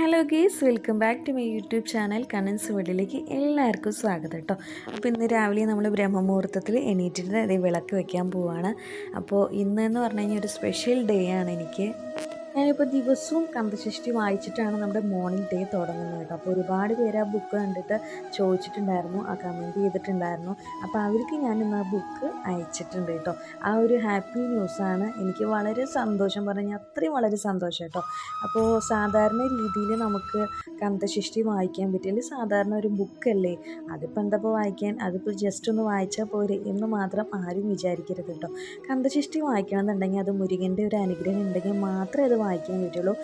Hello guys welcome back to my YouTube channel Kannan's വീട്ടിലേക്ക് എല്ലാവർക്കും സ്വാഗതം കേട്ടോ അപ്പോൾ ഇന്ന് രാവിലെ നമ്മൾ ബ്രഹ്മമുഹൂർത്തത്തിൽ എണീറ്റിട്ട് അതേ വിളക്ക് വെക്കാൻ പോവുകയാണ് അപ്പോൾ ഇന്ന് എന്ന് പറഞ്ഞു കഴിഞ്ഞാൽ ഒരു സ്പെഷ്യൽ ഡേ ആണ് എനിക്ക്. ഞാനിപ്പോൾ ദിവസവും കന്തശഷ്ടി വായിച്ചിട്ടാണ് നമ്മുടെ മോർണിംഗ് ഡേ തുടങ്ങുന്നത് കേട്ടോ. അപ്പോൾ ഒരുപാട് പേര് ആ ബുക്ക് കണ്ടിട്ട് ചോദിച്ചിട്ടുണ്ടായിരുന്നു ആ കമന്റ് ചെയ്തിട്ടുണ്ടായിരുന്നു. അപ്പോൾ അവർക്ക് ഞാനിന്ന് ആ ബുക്ക് അയച്ചിട്ടുണ്ട് കേട്ടോ. ആ ഒരു ഹാപ്പി ന്യൂസാണ് എനിക്ക് വളരെ സന്തോഷം പറഞ്ഞാൽ അത്രയും വളരെ സന്തോഷം കേട്ടോ. അപ്പോൾ സാധാരണ രീതിയിൽ നമുക്ക് കന്തശഷ്ടി വായിക്കാൻ പറ്റില്ല. സാധാരണ ഒരു ബുക്കല്ലേ അതിപ്പോൾ എന്തപ്പോൾ വായിക്കാൻ? അതിപ്പോൾ ജസ്റ്റ് ഒന്ന് വായിച്ചാൽ പോരെ എന്ന് മാത്രം ആരും വിചാരിക്കരുത് കേട്ടോ. കന്തശഷ്ടി വായിക്കണമെന്നുണ്ടെങ്കിൽ അത് മുരുകന്റെ ഒരു അനുഗ്രഹം ഉണ്ടെങ്കിൽ മാത്രമേ അത് വായിക്കാൻ പറ്റുള്ളൂ.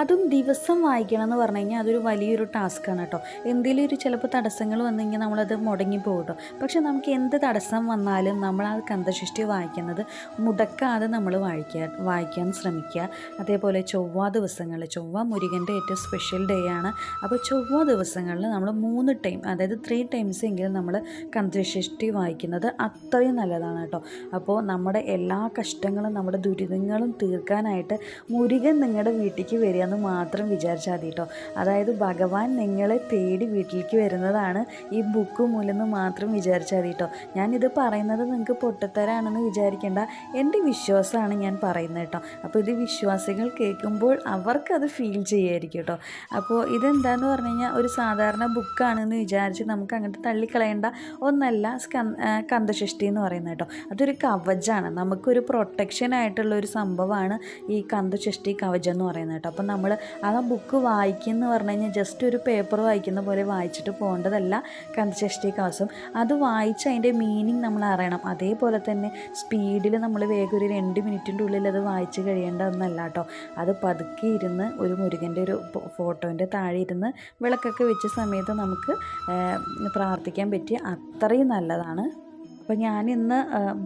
അതും ദിവസം വായിക്കണം എന്ന് പറഞ്ഞു കഴിഞ്ഞാൽ അതൊരു വലിയൊരു ടാസ്ക്കാണ് കേട്ടോ. എന്തെങ്കിലും ഒരു ചിലപ്പോൾ തടസ്സങ്ങൾ വന്നു കഴിഞ്ഞാൽ നമ്മളത് മുടങ്ങി പോകും കേട്ടോ. പക്ഷെ നമുക്ക് എന്ത് തടസ്സം വന്നാലും നമ്മൾ ആ കന്തശിഷ്ടി വായിക്കുന്നത് മുടക്കാതെ നമ്മൾ വായിക്കുക വായിക്കാൻ ശ്രമിക്കുക. അതേപോലെ ചൊവ്വ ദിവസങ്ങളിൽ ചൊവ്വ മുരുകന്റെ ഏറ്റവും സ്പെഷ്യൽ ഡേ ആണ്. അപ്പോൾ ചൊവ്വ ദിവസങ്ങളിൽ നമ്മൾ മൂന്ന് ടൈം അതായത് ത്രീ ടൈംസ് എങ്കിലും നമ്മൾ കന്തശിഷ്ടി വായിക്കുന്നത് അത്രയും നല്ലതാണ് കേട്ടോ. അപ്പോൾ നമ്മുടെ എല്ലാ കഷ്ടങ്ങളും നമ്മുടെ ദുരിതങ്ങളും തീർക്കാനായിട്ട് മുരുകൻ നിങ്ങളുടെ വീട്ടിലേക്ക് വരിക എന്ന് മാത്രം വിചാരിച്ചാൽ മതി കേട്ടോ അതായത് ഭഗവാൻ നിങ്ങളെ തേടി വീട്ടിലേക്ക് വരുന്നതാണ് ഈ ബുക്ക് മൂലം മാത്രം വിചാരിച്ചാൽ മതി കേട്ടോ ഞാനിത് പറയുന്നത് നിങ്ങൾക്ക് പൊട്ടത്തരാണെന്ന് വിചാരിക്കേണ്ട. എന്റെ വിശ്വാസമാണ് ഞാൻ പറയുന്നത് കേട്ടോ അപ്പോൾ ഇത് വിശ്വാസികൾ കേൾക്കുമ്പോൾ അവർക്കത് ഫീൽ ചെയ്യുമായിരിക്കും കേട്ടോ അപ്പോൾ ഇതെന്താന്ന് പറഞ്ഞു കഴിഞ്ഞാൽ ഒരു സാധാരണ ബുക്കാണെന്ന് വിചാരിച്ച് നമുക്ക് അങ്ങോട്ട് തള്ളിക്കളയേണ്ട ഒന്നല്ല കന്തശഷ്ടി എന്ന് പറയുന്നത് കേട്ടോ അതൊരു കവചാണ്. നമുക്കൊരു പ്രൊട്ടക്ഷൻ ആയിട്ടുള്ള ഒരു സംഭവമാണ് ഈ കന്തശഷ്ടി കവചം എന്ന് പറയുന്നത് കേട്ടോ അപ്പം നമ്മൾ ആ ബുക്ക് വായിക്കുന്ന പറഞ്ഞു കഴിഞ്ഞാൽ ജസ്റ്റ് ഒരു പേപ്പർ വായിക്കുന്ന പോലെ വായിച്ചിട്ട് പോകേണ്ടതല്ല കന്തശഷ്ടി കവസം. അത് വായിച്ച് അതിന്റെ മീനിങ് നമ്മൾ അറിയണം. അതേപോലെ തന്നെ സ്പീഡിൽ നമ്മൾ വേഗം ഒരു രണ്ട് മിനിറ്റിന്റെ ഉള്ളിൽ അത് വായിച്ച് കഴിയേണ്ട ഒന്നല്ല കേട്ടോ അത് പതുക്കെ ഇരുന്ന് ഒരു മുരുകന്റെ ഒരു ഫോട്ടോന്റെ താഴെ ഇരുന്ന് വിളക്കൊക്കെ വെച്ച സമയത്ത് നമുക്ക് പ്രാർത്ഥിക്കാൻ പറ്റിയ അത്രയും നല്ലതാണ്. അപ്പോൾ ഞാൻ ഇന്ന്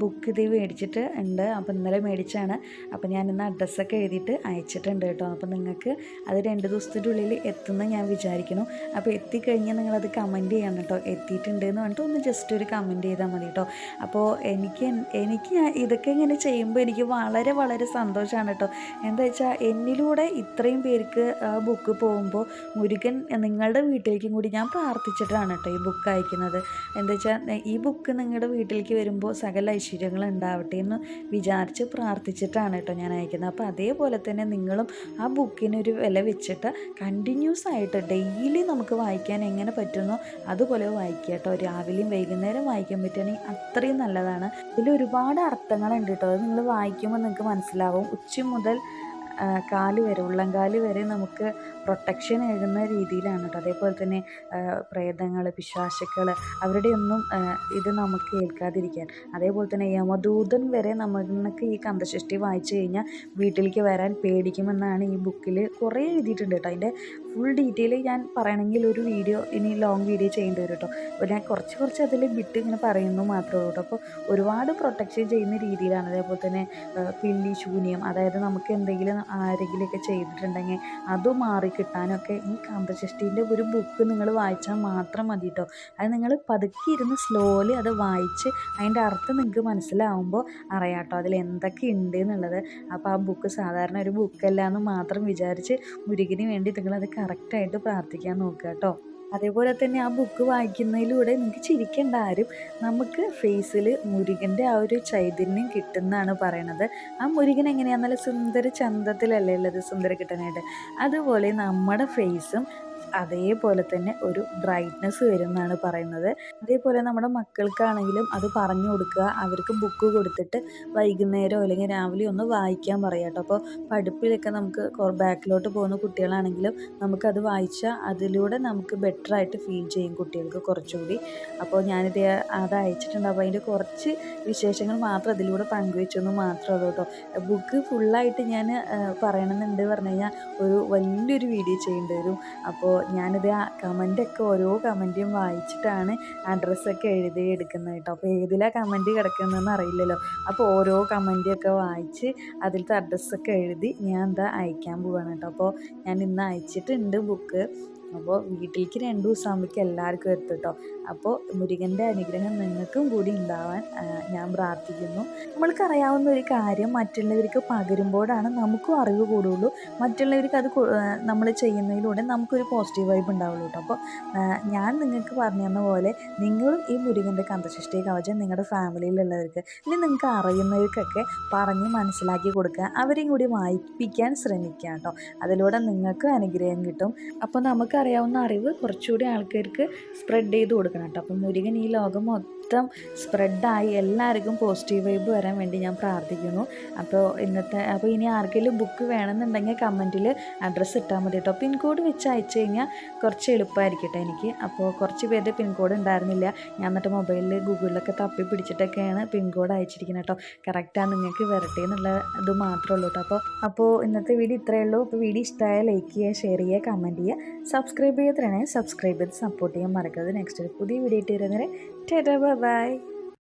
ബുക്ക് ഇത് മേടിച്ചിട്ട് ഉണ്ട്. അപ്പോൾ ഇന്നലെ മേടിച്ചാണ്. അപ്പോൾ ഞാൻ ഇന്ന് അഡ്രസ്സൊക്കെ എഴുതിയിട്ട് അയച്ചിട്ടുണ്ട് കേട്ടോ. അപ്പോൾ നിങ്ങൾക്ക് അത് രണ്ട് ദിവസത്തിന്റെ ഉള്ളിൽ എത്തുമെന്ന് ഞാൻ വിചാരിക്കുന്നു. അപ്പോൾ എത്തിക്കഴിഞ്ഞാൽ നിങ്ങളത് കമന്റ് ചെയ്യണം കേട്ടോ. എത്തിയിട്ടുണ്ട് എന്ന് പറഞ്ഞിട്ട് ഒന്ന് ജസ്റ്റ് ഒരു കമന്റ് ചെയ്താൽ മതി കേട്ടോ. അപ്പോൾ എനിക്ക് എനിക്ക് ഇതൊക്കെ ഇങ്ങനെ ചെയ്യുമ്പോൾ എനിക്ക് വളരെ വളരെ സന്തോഷമാണ് കേട്ടോ. എന്താ വെച്ചാൽ എന്നിലൂടെ ഇത്രയും പേർക്ക് ബുക്ക് പോകുമ്പോൾ മുരുകൻ നിങ്ങളുടെ വീട്ടിലേക്കും കൂടി ഞാൻ പ്രാർത്ഥിച്ചിട്ടാണ് കേട്ടോ ഈ ബുക്ക് അയക്കുന്നത്. എന്താ വെച്ചാൽ ഈ ബുക്ക് നിങ്ങളുടെ വീട്ടിൽ വീട്ടിലേക്ക് വരുമ്പോൾ സകല ഐശ്വര്യങ്ങൾ ഉണ്ടാവട്ടെ എന്ന് വിചാരിച്ച് പ്രാർത്ഥിച്ചിട്ടാണ് കേട്ടോ ഞാൻ അയക്കുന്നത്. അപ്പോൾ അതേപോലെ തന്നെ നിങ്ങളും ആ ബുക്കിനൊരു വില വെച്ചിട്ട് കണ്ടിന്യൂസ് ആയിട്ട് ഡെയിലി നമുക്ക് വായിക്കാൻ എങ്ങനെ പറ്റുന്നോ അതുപോലെ വായിക്കുക കേട്ടോ. രാവിലെയും വൈകുന്നേരം വായിക്കാൻ പറ്റുകയാണെങ്കിൽ അത്രയും നല്ലതാണ്. ഇതിൽ ഒരുപാട് അർത്ഥങ്ങളുണ്ട് കേട്ടോ. അത് നിങ്ങൾ വായിക്കുമ്പോൾ നിങ്ങൾക്ക് മനസ്സിലാവും. ഉച്ച മുതൽ കാൽ വരെ ഉള്ളംകാൽ വരെ നമുക്ക് പ്രൊട്ടക്ഷൻ ഏകുന്ന രീതിയിലാണ് കേട്ടോ അതേപോലെ തന്നെ പ്രേതങ്ങൾ പിശാശുക്കൾ അവരുടെയൊന്നും ഇത് നമുക്ക് ഏൽക്കാതിരിക്കാൻ. അതേപോലെ തന്നെ യമദൂതൻ വരെ നമുക്ക് ഈ കന്തശഷ്ടി വായിച്ചു കഴിഞ്ഞാൽ വീട്ടിലേക്ക് വരാൻ പേടിക്കുമെന്നാണ് ഈ ബുക്കിൽ കുറേ എഴുതിയിട്ടുണ്ട് കേട്ടോ അതിന്റെ ഫുൾ ഡീറ്റെയിൽ ഞാൻ പറയണമെങ്കിൽ ഒരു വീഡിയോ ഇനി ലോങ് വീഡിയോ ചെയ്യേണ്ടി വരും കേട്ടോ ഞാൻ കുറച്ച് കുറച്ച് അതിൽ വിട്ട് ഇങ്ങനെ പറയുന്നു മാത്രമേ ഉള്ളൂ അപ്പോൾ ഒരുപാട് പ്രൊട്ടക്ഷൻ ചെയ്യുന്ന രീതിയിലാണ്. അതേപോലെ തന്നെ പില്ലി ശൂന്യം അതായത് നമുക്ക് എന്തെങ്കിലും ആരെങ്കിലുമൊക്കെ ചെയ്തിട്ടുണ്ടെങ്കിൽ അത് മാറി കിട്ടാനൊക്കെ ഈ കാന്തശഷ്ടിന്റെ ഒരു ബുക്ക് നിങ്ങൾ വായിച്ചാൽ മാത്രം മതി കേട്ടോ അത് നിങ്ങൾ പതുക്കി ഇരുന്ന് സ്ലോലി അത് വായിച്ച് അതിന്റെ അർത്ഥം നിങ്ങൾക്ക് മനസ്സിലാവുമ്പോൾ അറിയാം കേട്ടോ അതിൽ എന്തൊക്കെ ഉണ്ട് എന്നുള്ളത്. അപ്പോൾ ആ ബുക്ക് സാധാരണ ഒരു ബുക്കല്ല എന്ന് മാത്രം വിചാരിച്ച് മുരുകിന് വേണ്ടി നിങ്ങളത് കറക്റ്റായിട്ട് പ്രാർത്ഥിക്കാൻ നോക്കുക കേട്ടോ. അതേപോലെ തന്നെ ആ ബുക്ക് വായിക്കുന്നതിലൂടെ നിങ്ങൾക്ക് ചിരിക്കേണ്ട ആരും നമുക്ക് ഫേസിൽ മുരുകന്റെ ആ ഒരു ചൈതന്യം കിട്ടുന്നതാണ് പറയണത്. ആ മുരുകൻ എങ്ങനെയാണെന്ന് നല്ല സുന്ദര ചന്തത്തിലല്ലേ ഉള്ളത് സുന്ദര കിട്ടാനായിട്ട് അതുപോലെ നമ്മുടെ ഫേസും അതേപോലെ തന്നെ ഒരു ബ്രൈറ്റ്നസ് വരും എന്നാണ് പറയുന്നത്. അതേപോലെ നമ്മുടെ മക്കൾക്കാണെങ്കിലും അത് പറഞ്ഞു കൊടുക്കുക അവർക്ക് ബുക്ക് കൊടുത്തിട്ട് വൈകുന്നേരമോ അല്ലെങ്കിൽ രാവിലെ ഒന്ന് വായിക്കാൻ പറയാം കേട്ടോ. അപ്പോൾ പഠിപ്പിലൊക്കെ നമുക്ക് ബാക്കിലോട്ട് പോകുന്ന കുട്ടികളാണെങ്കിലും നമുക്കത് വായിച്ചാൽ അതിലൂടെ നമുക്ക് ബെറ്റർ ആയിട്ട് ഫീൽ ചെയ്യും കുട്ടികൾക്ക് കുറച്ചുകൂടി. അപ്പോൾ ഞാനിത് അത് അയച്ചിട്ടുണ്ട്. അപ്പോൾ അതിന്റെ കുറച്ച് വിശേഷങ്ങൾ മാത്രം അതിലൂടെ പങ്കുവെച്ചു എന്ന് മാത്രമേ ഉള്ളൂ കേട്ടോ. ബുക്ക് ഫുള്ളായിട്ട് ഞാൻ പറയണമെന്നുണ്ട് പറഞ്ഞു കഴിഞ്ഞാൽ ഒരു വലിയൊരു വീഡിയോ ചെയ്യേണ്ടി വരും. അപ്പോൾ ഞാനിത് കമന്റൊക്കെ ഓരോ കമന്റും വായിച്ചിട്ടാണ് അഡ്രസ്സൊക്കെ എഴുതി എടുക്കുന്നത് കേട്ടോ. അപ്പോൾ ഏതിലാണ് കമന്റ് കിടക്കുന്നതെന്ന് അറിയില്ലല്ലോ. അപ്പോൾ ഓരോ കമന്റൊക്കെ വായിച്ച് അതിലത്തെ അഡ്രസ്സൊക്കെ എഴുതി ഞാൻ എന്താ അയക്കാൻ പോവാണ് കേട്ടോ. അപ്പോൾ ഞാൻ ഇന്ന് അയച്ചിട്ടുണ്ട് ബുക്ക്. അപ്പോൾ വീട്ടിലേക്ക് രണ്ട് ദിവസം ആകുമ്പോഴേക്കും എല്ലാവർക്കും എത്തും കേട്ടോ. അപ്പോൾ മുരുകന്റെ അനുഗ്രഹം നിങ്ങൾക്കും കൂടി ഉണ്ടാവാൻ ഞാൻ പ്രാർത്ഥിക്കുന്നു. നമ്മൾക്കറിയാവുന്ന ഒരു കാര്യം മറ്റുള്ളവർക്ക് പകരുമ്പോഴാണ് നമുക്കും അറിവ് കൂടുള്ളൂ. മറ്റുള്ളവർക്ക് അത് നമ്മൾ ചെയ്യുന്നതിലൂടെ നമുക്കൊരു പോസിറ്റീവ് വൈബ് ഉണ്ടാവുള്ളൂ കേട്ടോ. അപ്പോൾ ഞാൻ നിങ്ങൾക്ക് പറഞ്ഞു തന്ന പോലെ നിങ്ങളും ഈ മുരുകന്റെ കന്തശിഷ്ടി കവചം നിങ്ങളുടെ ഫാമിലിയിലുള്ളവർക്ക് ഇനി നിങ്ങൾക്ക് അറിയുന്നവർക്കൊക്കെ പറഞ്ഞ് മനസ്സിലാക്കി കൊടുക്കുക. അവരെയും കൂടി വായിപ്പിക്കാൻ ശ്രമിക്കുക കേട്ടോ. അതിലൂടെ നിങ്ങൾക്കും അനുഗ്രഹം കിട്ടും. അപ്പോൾ നമുക്കറിയാവുന്ന അറിവ് കുറച്ചുകൂടി ആൾക്കാർക്ക് സ്പ്രെഡ് ചെയ്ത് കൊടുക്കണം കേട്ടോ. അപ്പം മുരുകൻ ഈ ലോകം മൊത്തം സ്പ്രെഡായി എല്ലാവർക്കും പോസിറ്റീവ് വൈബ് വരാൻ വേണ്ടി ഞാൻ പ്രാർത്ഥിക്കുന്നു. അപ്പോൾ ഇന്നത്തെ അപ്പോൾ ഇനി ആർക്കെങ്കിലും ബുക്ക് വേണമെന്നുണ്ടെങ്കിൽ കമന്റിൽ അഡ്രസ്സ് ഇട്ടാൽ മതി കേട്ടോ. പിൻകോഡ് വെച്ച് അയച്ചു കഴിഞ്ഞാൽ കുറച്ച് എളുപ്പമായിരിക്കട്ടെ എനിക്ക്. അപ്പോൾ കുറച്ച് പേരുടെ പിൻകോഡ് ഉണ്ടായിരുന്നില്ല. ഞാൻ എന്നിട്ട് മൊബൈലിൽ ഗൂഗിളിലൊക്കെ തപ്പി പിടിച്ചിട്ടൊക്കെയാണ് പിൻകോഡ് അയച്ചിരിക്കുന്നത് കേട്ടോ. കറക്റ്റാണ് നിങ്ങൾക്ക് വരട്ടെ എന്നുള്ള ഇത് മാത്രമേ ഉള്ളൂ കേട്ടോ. അപ്പോൾ അപ്പോൾ ഇന്നത്തെ വീഡിയോ ഇത്രയേ ഉള്ളൂ. അപ്പോൾ വീഡിയോ ഇഷ്ടമായ ലൈക്ക് ചെയ്യുക ഷെയർ ചെയ്യുക കമന്റ് ചെയ്യുക. സബ്സ്ക്രൈബ് ചെയ്തിട്ടാണെങ്കിൽ സബ്സ്ക്രൈബ് ചെയ്ത് സപ്പോർട്ട് ചെയ്യാൻ മറക്കരുത്. നെക്സ്റ്റ് ഒരു പുതിയ വീഡിയോ ഇട്ട് വരുന്നവരെ later. Bye bye.